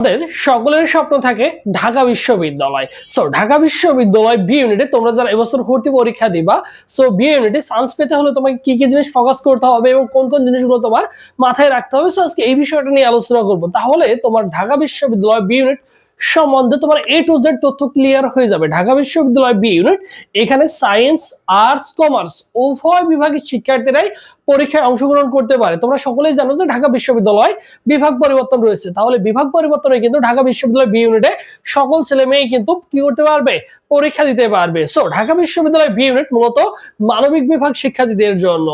আমাদের সকলের স্বপ্ন থাকে ঢাকা বিশ্ববিদ্যালয়। সো ঢাকা বিশ্ববিদ্যালয় বি ইউনিটে তোমরা যারা এবছর ভর্তি পরীক্ষা দিবা সো বি ইউনিটে সায়েন্স পেতে হলে তোমাকে কি কি জিনিস ফোকাস করতে হবে এবং কোন কোন জিনিসগুলো তোমার মাথায় রাখতে হবে। সো আজকে এই বিষয়টা নিয়ে আলোচনা করব। তাহলে তোমার ঢাকা বিশ্ববিদ্যালয় বি ইউনিট সম্বন্ধে তোমার এ টু জেড তথ্য ক্লিয়ার হয়ে যাবে। ঢাকা বিশ্ববিদ্যালয় বি ইউনিট এখানে সায়েন্স আর্টস কমার্স উভয় বিভাগের শিক্ষার্থীরাই পরীক্ষায় অংশগ্রহণ করতে পারে। তোমরা সকলেই জানো যে ঢাকা বিশ্ববিদ্যালয় বিভাগ পরিবর্তন রয়েছে। তাহলে বিভাগ পরিবর্তনে কিন্তু ঢাকা বিশ্ববিদ্যালয় বি ইউনিটে সকল ছেলে মেয়ে কিন্তু কি করতে পারবে? পরীক্ষা দিতে পারবে। সো ঢাকা বিশ্ববিদ্যালয় বি ইউনিট মূলত মানবিক বিভাগ শিক্ষার্থীদের জন্য।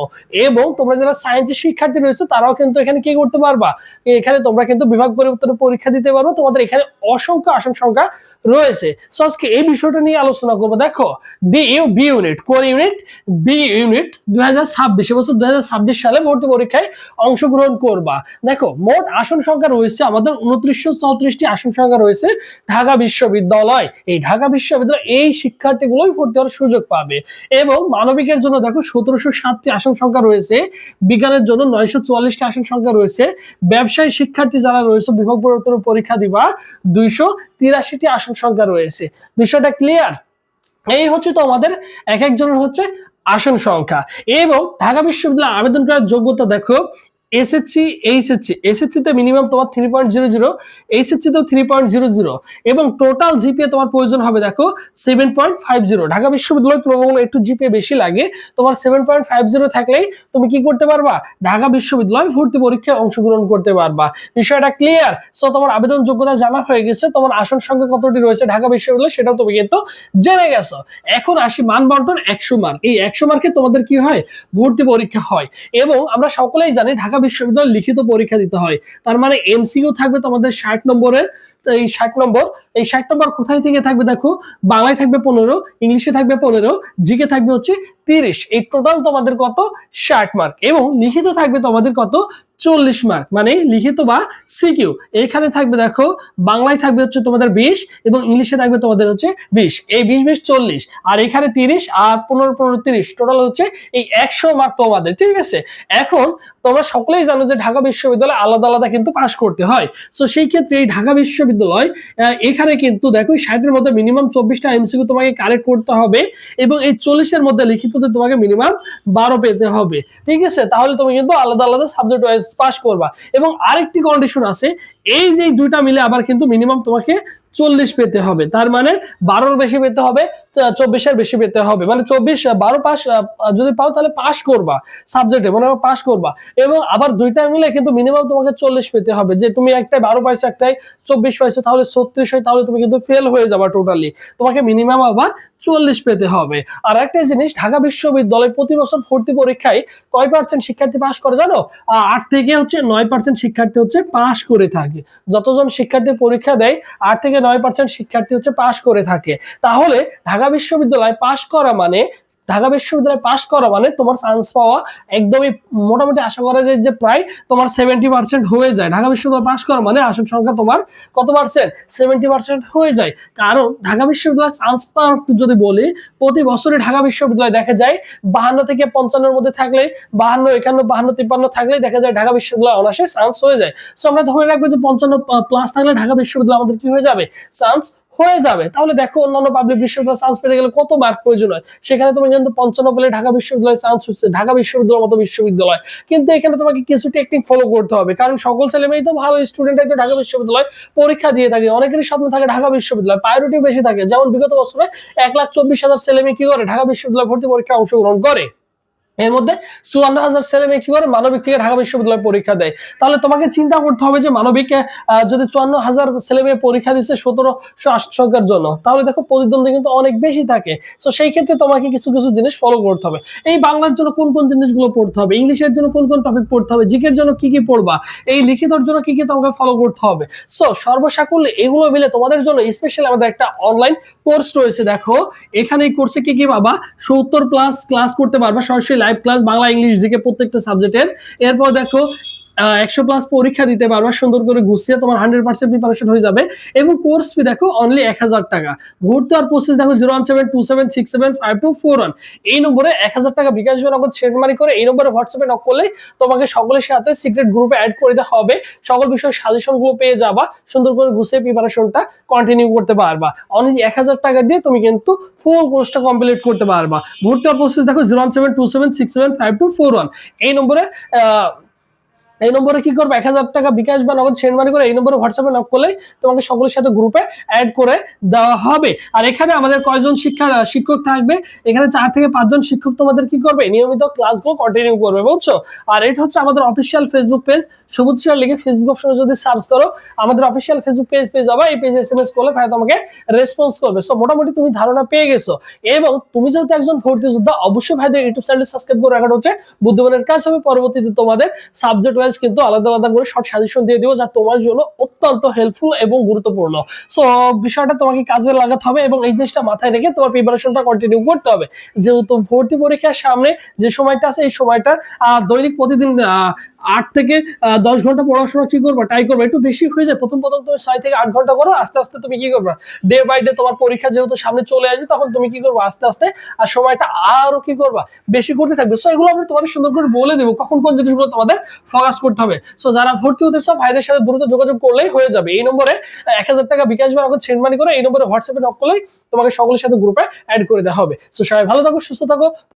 এবং তোমরা যারা সায়েন্সের শিক্ষার্থী রয়েছে, তারাও কিন্তু এখানে কি করতে পারবা? এখানে তোমরা কিন্তু বিভাগ পরিবর্তনের পরীক্ষা দিতে পারবে। তোমাদের এখানে অসংখ্য আসন সংখ্যা রয়েছে। সো আজকে এই বিষয়টা নিয়ে আলোচনা করব। দেখো D U B unit core unit B unit দুই হাজার ছাব্বিশ বছর দুই হাজার ছাব্বিশ সালে ভর্তি পরীক্ষায় অংশগ্রহণ করবা। দেখো, মোট আসন সংখ্যা রয়েছে, আমাদের উনত্রিশশো চৌত্রিশটি আসন সংখ্যা রয়েছে ঢাকা বিশ্ববিদ্যালয়। এই ঢাকা বিশ্ববিদ্যালয় এই শিক্ষার্থীগুলোই ভর্তি হওয়ার সুযোগ পাবে। এবং মানবিকের জন্য দেখো, সতেরোশো সাতটি আসন সংখ্যা রয়েছে, বিজ্ঞানের জন্য নয়শো চুয়াল্লিশটি আসন সংখ্যা রয়েছে, ব্যবসায়ী শিক্ষার্থী যারা রয়েছে, বিভাগ পরীক্ষা দিবা, দুইশো তিরাশিটি আসন সংখ্যা রয়েছে। বিষয়টা ক্লিয়ার এই হচ্ছে তো আমাদের এক একজনের হচ্ছে আসন সংখ্যা। এবং ঢাকা বিশ্ববিদ্যালয়ে আবেদন করার যোগ্যতা দেখো এসএসসি এইচএসসি এসএসসি তে মিনিমাম তোমার three point zero zero three point zero zero এবং টোটাল জিপিএ তোমার প্রয়োজন হবে দেখো seven point five zero Dhaka বিশ্ববিদ্যালয় তুলনামূলক একটু জিপিএ বেশি লাগে, তোমার সেভেন পয়েন্ট ফাইভ জিরো থাকলেই তুমি কি করতে পারবা? ঢাকা বিশ্ববিদ্যালয় ভর্তি পরীক্ষায় অংশগ্রহণ করতে পারবা। বিষয়টা ক্লিয়ার সো তোমার আবেদন যোগ্যতা জানা হয়ে গেছে, তোমার আসন সংখ্যা কতটি রয়েছে ঢাকা বিশ্ববিদ্যালয় সেটাও তুমি কিন্তু জেনে গেছো। এখন আসি মান বন্টন একশো মার্ক এই একশো মার্কে তোমাদের কি হয়? ভর্তি পরীক্ষা হয়। এবং আমরা সকলেই জানি ঢাকা বিশ্ববিদ্যালয় লিখিত পরীক্ষা দিতে হয়। তার মানে এমসিকিউ থাকবে তোমাদের ষাট নম্বরের এই ষাট নম্বর, এই ষাট নম্বর কোথায় থেকে থাকবে দেখো? বাংলায় থাকবে পনেরো, ইংলিশে থাকবে পনেরো জিকে থাকবে হচ্ছে তিরিশ। এই টোটাল তোমাদের কত? ষাট মার্ক এবং লিখিত থাকবে তোমাদের কত? চল্লিশ মার্ক মানে লিখিত বা সিকিউ এখানে থাকবে দেখো, বাংলায় থাকবে হচ্ছে তোমাদের বিশ এবং ইংলিশে থাকবে তোমাদের হচ্ছে বিশ। এই বিশ বিশ, চল্লিশ। আর এখানে তিরিশ আর পনেরো পনেরো, তিরিশ। টোটাল হচ্ছে এই একশো মার্ক তোমাদের। ঠিক আছে? এখন তোমরা সকলেই জানো যে ঢাকা বিশ্ববিদ্যালয় আলাদা আলাদা কিন্তু পাশ করতে হয়। সো সেই ক্ষেত্রে এই ঢাকা বিশ্ববিদ্যালয় এখানে কিন্তু দেখো ষাটের মধ্যে মিনিমাম চব্বিশটা এমসিকিউ তোমাকে কারেক্ট করতে হবে এবং এই চল্লিশের মধ্যে লিখিততে তোমাকে মিনিমাম বারো পেতে হবে। ঠিক আছে? তাহলে তুমি কিন্তু আলাদা আলাদা সাবজেক্ট ওয়াইজ পাস করবা। এবং আরেকটি কন্ডিশন আছে, এই যে দুইটা মিলে আবার কিন্তু মিনিমাম তোমাকে চল্লিশ পেতে হবে। তার মানে বারোর বেশি পেতে হবে চব্বিশের বেশি পেতে হবে। মানে চব্বিশ বারো পাস যদি পাও তাহলে পাস করবা সাবজেক্টে মানে পাস করবা। এবং আবার দুইটা মিলে কিন্তু মিনিমাম তোমাকে চল্লিশ পেতে হবে। যে তুমি একটাই বারো পাইছো একটাই চব্বিশ পাইছো, তাহলে ছত্রিশ হয় তাহলে তুমি কিন্তু ফেল হয়ে যাবা টোটালি তোমাকে মিনিমাম আবার চল্লিশ পেতে হবে। আর একটা জিনিস, ঢাকা বিশ্ববিদ্যালয় প্রতি বছর ভর্তি পরীক্ষায় কয় পার্সেন্ট শিক্ষার্থী পাস করে জানো? আট থেকে হচ্ছে নয় পার্সেন্ট শিক্ষার্থী হচ্ছে পাস করে থাকে। যতজন শিক্ষার্থী পরীক্ষা দেয়, আট থেকে নয় পার্সেন্ট শিক্ষার্থী হচ্ছে পাশ করে থাকে। তাহলে ঢাকা বিশ্ববিদ্যালয় পাশ করা মানে ঢাকা বিশ্ববিদ্যালয়ে পাস করা মানে তোমার চান্স পাওয়া একদমই মোটামুটি আশা করা যায় যে প্রায় তোমার সেভেন্টি পার্সেন্ট হয়ে যায়। ঢাকা বিশ্ববিদ্যালয় পাস করা মানে আসন সংখ্যা তোমার কত পার্সেন্ট সেভেন্টি পার্সেন্ট হয়ে যায়। কারণ ঢাকা বিশ্ববিদ্যালয় চান্স পাওয়ার যদি বলি, প্রতি বছরে ঢাকা বিশ্ববিদ্যালয় দেখা যায় বাহান্ন থেকে পঞ্চান্নের মধ্যে থাকলে, বাহান্ন, একান্ন, বাহান্ন, তিপ্পান্ন থাকলেই দেখা যায় ঢাকা বিশ্ববিদ্যালয় অনার্সে চান্স হয়ে যায়। সো আমরা ধরে রাখব যে পঞ্চান্ন প্লাস থাকলে ঢাকা বিশ্ববিদ্যালয় আমাদের কি হয়ে যাবে? চান্স হয়ে যাবে। তাহলে দেখো অন্যান্য পাবলিক বিশ্ববিদ্যালয় চান্স পেতে গেলে কত মার্ক প্রয়োজন হয়? সেখানে তুমি কিন্তু পঞ্চান্ন পেলে ঢাকা বিশ্ববিদ্যালয় চান্স হচ্ছে, ঢাকা বিশ্ববিদ্যালয়ের মতো বিশ্ববিদ্যালয়। কিন্তু এখানে তোমাকে কিছু টেকনিক ফলো করতে হবে। কারণ সকল ছেলে মেয়েই তো ভালো স্টুডেন্টই তো ঢাকা বিশ্ববিদ্যালয় পরীক্ষা দিয়ে থাকে। অনেকেরই স্বপ্ন থাকে ঢাকা বিশ্ববিদ্যালয়। প্রায়োরিটি বেশি থাকে। যেমন বিগত বছরে এক লাখ চব্বিশ হাজার ছেলে মেয়ে কি করে? ঢাকা বিশ্ববিদ্যালয় ভর্তি পরীক্ষায় অংশগ্রহণ করে। এর মধ্যে চুয়ান্ন হাজার ছেলে মেয়ে কি করে? মানবিক থেকে ঢাকা বিশ্ববিদ্যালয়ে পরীক্ষা দেয়। তাহলে তোমাকে চিন্তা করতে হবে যে মানবিক যদি চুয়ান্ন হাজার ছেলে মেয়ে পরীক্ষা দিচ্ছে সতেরোশো আসন সংখ্যার জন্য, তাহলে দেখো প্রতিদ্বন্দ্বী কিন্তু অনেক বেশি থাকে। তো সেই ক্ষেত্রে তোমাকে কিছু কিছু জিনিস ফলো করতে হবে। এই বাংলার জন্য কোন কোন জিনিসগুলো পড়তে হবে? ইংলিশের জন্য কোন কোন টপিক পড়তে হবে? জিকের জন্য কি কি পড়বা? এই লিখিতর জন্য কি কি তোমাকে ফলো করতে হবে? সো সর্বসাকুল্যে এগুলো মিলে তোমাদের জন্য স্পেশালি আমাদের একটা অনলাইন কোর্স রয়েছে। দেখো, এখানে এই কোর্সে কি কি পাবা? সত্তর প্লাস ক্লাস করতে পারবা, সরাসরি live class Bangla English GK প্রত্যেকটা সাবজেক্টের এরপর দেখো একশো প্লাস পরীক্ষা দিতে পারবা, সুন্দর করে গুছিয়ে তোমার হান্ড্রেড পার্সেন্ট প্রিপারেশন হয়ে যাবে। এবং কোর্স ফি দেখো অনলি এক হাজার টাকা। ভর্তি আর প্রসেস দেখো zero one seven two seven six seven five two four one এই নম্বরে এক হাজার টাকা বিকাশ নগদ শেয়ারমারি করে এই নম্বরে হোয়াটসঅ্যাপে নক করলে তোমাকে সকলের সাথে সিক্রেট গ্রুপে অ্যাড করে দেওয়া হবে। সকল বিষয়ে সাজেশনগুলো পেয়ে যাবা, সুন্দর করে গুছিয়ে প্রিপারেশনটা কন্টিনিউ করতে পারবা। অনলি এক হাজার টাকা দিয়ে তুমি কিন্তু ফুল কোর্সটা কমপ্লিট করতে পারবা। ভর্তি আর প্রসেস দেখো zero one seven two seven six seven five two four one এই নম্বরে এই নম্বরে কি করবে? এক হাজার টাকা বিকাশ বা নগদ সেন্ড মানি করে এই নম্বরে হোয়াটসঅ্যাপে নক করলে তোমাকে সকলের সাথে গ্রুপে অ্যাড করে দেওয়া হবে। আর এখানে আমাদের কয়জন শিক্ষা শিক্ষক থাকবে? এখানে চার থেকে পাঁচজন শিক্ষক তোমাদের কি করবে? নিয়মিত ক্লাসগুলো কন্টিনিউ করবে, বুঝছ? আর এটা হচ্ছে আমাদের অফিসিয়াল ফেসবুক পেজ সবুজ শেয়ার লিখে ফেসবুক অপশনে যদি সার্চ করো, আমাদের অফিসিয়াল ফেসবুক পেজ পেয়ে যাবে। এই পেজে এসএমএস করলে ভাই তোমাকে রেসপন্স করবে। সো মোটামুটি তুমি ধারণা পেয়ে গেছো। এবং তুমি যেহেতু একজন ভর্তি যোদ্ধা, অবশ্যই ভাইদের ইউটিউব চ্যানেল সাবস্ক্রাইব করে রাখাটা হচ্ছে বুদ্ধিমানের কাজ হবে। পরবর্তীতে তোমাদের সাবজেক্ট ওয়াইজ কিন্তু আলাদা আলাদা করে শর্ট সাজেশন দিয়ে দিব যা তোমার জন্য অত্যন্ত হেল্পফুল এবং গুরুত্বপূর্ণ। সো বিষয়টা তোমাকে কাজে লাগাতে হবে এবং এই জিনিসটা মাথায় রেখে তোমার প্রিপারেশনটা কন্টিনিউ করতে হবে। যেহেতু ভর্তি পরীক্ষার সামনে যে সময়টা আছে, এই সময়টা দৈনিক প্রতিদিন আট থেকে দশ ঘণ্টা পড়াশোনা কি করবে? ট্রাই করবে। একটু বেশি হয়ে যায়। প্রথম প্রথম তুমি ছয় থেকে আট ঘণ্টা করো, আস্তে আস্তে তুমি কি করবে? ডে বাই ডে তোমার পরীক্ষা যেহেতু সামনে চলে আসবে, তখন তুমি কি করবে? আস্তে আস্তে, আর সময়টা আরও কি করবা? বেশি করতে থাকবে। সো এগুলো আমি তোমাদের সুন্দর করে বলে দেবো, কখন কোন জিনিসগুলো তোমাদের ফোকাস করতে হবে। সো যারা ভর্তি হতে সব ভাইদের সাথে দ্রুত যোগাযোগ করলেই হয়ে যাবে। এই নম্বরে এক হাজার টাকা বিকাশ বা নগদ সেন্ড মানি করে, এই নম্বরে হোয়াটসঅ্যাপে নক করলেই তোমাকে সকলের সাথে গ্রুপে অ্যাড করে দেওয়া হবে। সো সবাই ভালো থাকো, সুস্থ থাকো।